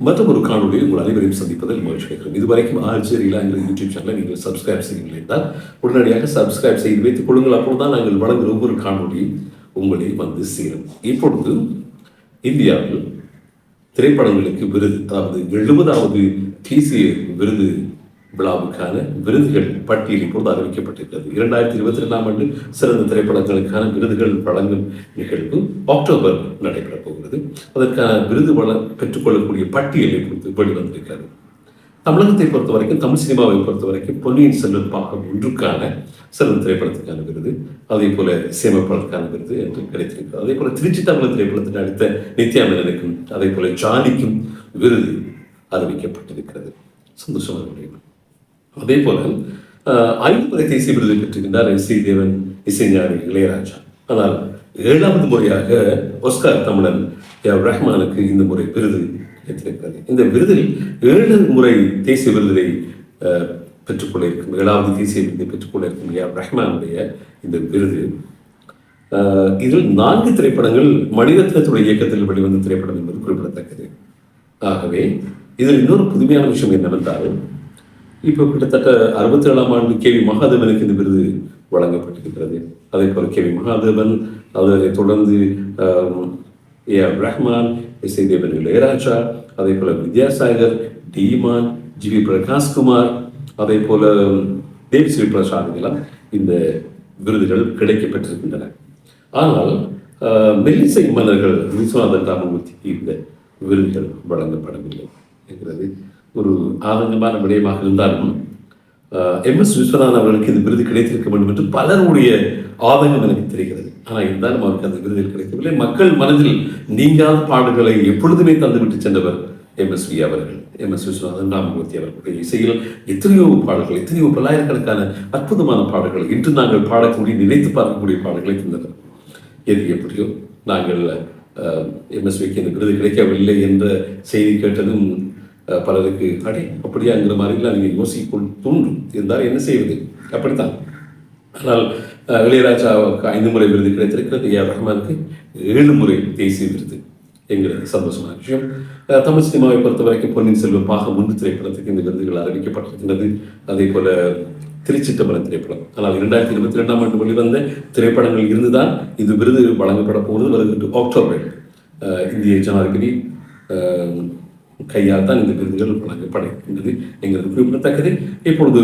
மற்றும் ஒரு காணொலியில் உங்கள் அனைவரையும் சந்திப்பதில் மகிழ்ச்சி அடைகிறோம் இதுவரைக்கும் ஆல்ஜேரியா என்ற யூடியூப் சேனலை நீங்கள் சப்ஸ்கிரைப் செய்யவில்லை என்றால் உடனடியாக சப்ஸ்கிரைப் செய்து வைத்துக் கொள்ளுங்கள். அப்பொழுதுதான் நாங்கள் வழங்குகிற ஒவ்வொரு காணொலியும் உங்களை வந்து சேரும். இப்பொழுது இந்தியாவில் திரைப்படங்களுக்கு விருது அதாவது எழுபதாவது தேசிய விருது விழாவுக்கான விருதுகள் பட்டியல் இப்பொழுது அறிவிக்கப்பட்டிருக்கிறது. இரண்டாயிரத்தி இருபத்தி ரெண்டாம் ஆண்டு சிறந்த திரைப்படங்களுக்கான விருதுகள் வழங்கும் நிகழ்வு அக்டோபர் நடைபெறப் போகிறது. அதற்கான விருது வள பெற்றுக்கொள்ளக்கூடிய பட்டியலை இப்பொழுது வெளிவந்திருக்கிறது. தமிழகத்தை பொறுத்த வரைக்கும் தமிழ் சினிமாவை பொறுத்த வரைக்கும் பொன்னியின் செல்வன் பாகம் ஒன்றுக்கான சிறந்த திரைப்படத்துக்கான விருது அதே போல சேமிப்பாளருக்கான விருது என்று கிடைத்திருக்கிறது. அதே போல திருச்சி தமிழ் திரைப்படத்தில் நடித்த நித்யா மேனனுக்கும் அதே போல ஜானிக்கும் விருது அறிவிக்கப்பட்டிருக்கிறது. சந்தோஷமாக முடியும் அதே போல அஹ், ஐந்து முறை தேசிய விருது பெற்றிருக்கின்றார் எஸ். சி. தேவன் இசைஞானி இளையராஜா. ஆனால் ஏழாவது முறையாக ஒஸ்கார் தமிழன் ஏ. ரஹ்மானுக்கு இந்த முறை விருது கிடைத்திருக்கிறது. இந்த விருதில் ஏழு முறை தேசிய விருதினை பெற்றுக்கொள்ளிருக்கும் பெற்றுக்கொள்ள இருக்கும் ஏழாவது தேசிய விருதை பெற்றுக்கொள்ள இருக்கும் ஏ. ரஹ்மானுடைய இந்த விருது. இதில் நான்கு திரைப்படங்கள் மணிரத்னத்துடைய இயக்கத்தில் வெளிவந்த திரைப்படம் என்பது குறிப்பிடத்தக்கது. ஆகவே இதில் இன்னொரு புதுமையான விஷயம் என்னவென்றால் இப்போ கிட்டத்தட்ட அறுபத்தி ஏழாம் ஆண்டு கே வி மகாதேவனுக்கு இந்த விருது வழங்கப்பட்டிருக்கிறது. அதே போல் கே வி மகாதேவன் அதை தொடர்ந்து ஏ ஆர் ரஹ்மான் இசை தேவன் இளையராஜா அதே போல வித்யாசாகர் டீமான் ஜி வி பிரகாஷ்குமார் அதே போல தேவி ஸ்ரீ பிரசாத் எல்லாம் இந்த விருதுகள் கிடைக்கப்பட்டிருக்கின்றன. ஆனால் ஆஹ், மெல்லிசை மன்னர்கள் விஸ்வநாதன் ராமமூர்த்திக்கு இந்த விருதுகள் வழங்கப்படவில்லை என்கிறது. ஒரு ஆதங்கமான விடயமாக இருந்தாலும் எம் எஸ் விஸ்வநாதன் அவர்களுக்கு இந்த விருது கிடைத்திருக்க வேண்டும் என்று பலருடைய ஆதங்கம் எனக்கு தெரிகிறது. ஆனால் இருந்தாலும் அவருக்கு அந்த விருது கிடைக்கவில்லை. மக்கள் மனதில் நீங்காத பாடல்களை எப்பொழுதுமே தந்துவிட்டு சென்றவர் எம் எஸ் வி அவர்கள். எம் எஸ் விஸ்வநாதன் ராமமூர்த்தி அவர்களுடைய இசையில் எத்தனையோ பாடல்கள் எத்தனையோ பல்லாயிரக்கணக்கான அற்புதமான பாடல்கள் இன்று நாங்கள் பாடக்கூடிய நினைத்து பார்க்கக்கூடிய பாடல்களை தந்தனர். எது எப்படியோ நாங்கள் எம்எஸ்விக்கு இந்த விருது கிடைக்கவில்லை என்ற செய்தி கேட்டதும் பலருக்கு அடே அப்படியாங்கிற மாதிரிலாம் நீங்கள் யோசிக்கும் தூண்டும் இருந்தால் என்ன செய்வது? அப்படித்தான். ஆனால் இளையராஜாவுக்கு ஐந்து முறை விருது கிடைத்திருக்கிறது. ஏ ரஹ்மானுக்கு ஏழு முறை தேசிய விருது என்கிறது சந்தோஷமான விஷயம். தமிழ் சினிமாவை பொறுத்த வரைக்கும் பொன்னியின் செல்வம் பாகம் ஒன்று திரைப்படத்துக்கு இந்த விருதுகள் அறிவிக்கப்பட்டிருக்கின்றது. அதே போல திருச்சிட்டம்பரம் திரைப்படம். ஆனால் இரண்டாயிரத்தி இருபத்தி ரெண்டாம் ஆண்டு வெளிவந்த திரைப்படங்கள் இருந்துதான் இது விருது வழங்கப்பட போகிறது வருகின்ற அக்டோபர். இந்திய ஜனாதிபதி கையால் தான் இந்த விருதுகள் வழங்கப்படுகின்றது எங்களுக்கு குறிப்பிடத்தக்கது. இப்பொழுது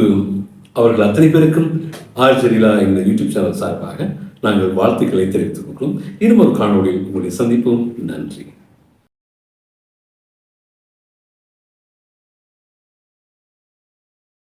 அவர்கள் அத்தனை பேருக்கும் ஆழ்ஜெரிலா என்ற யூடியூப் சேனல் சார்பாக நாங்கள் வாழ்த்துக்களை தெரிவித்துக் கொள்கிறோம். இன்னும் ஒரு காணொலியில் உங்களுடைய சந்திப்போம். நன்றி.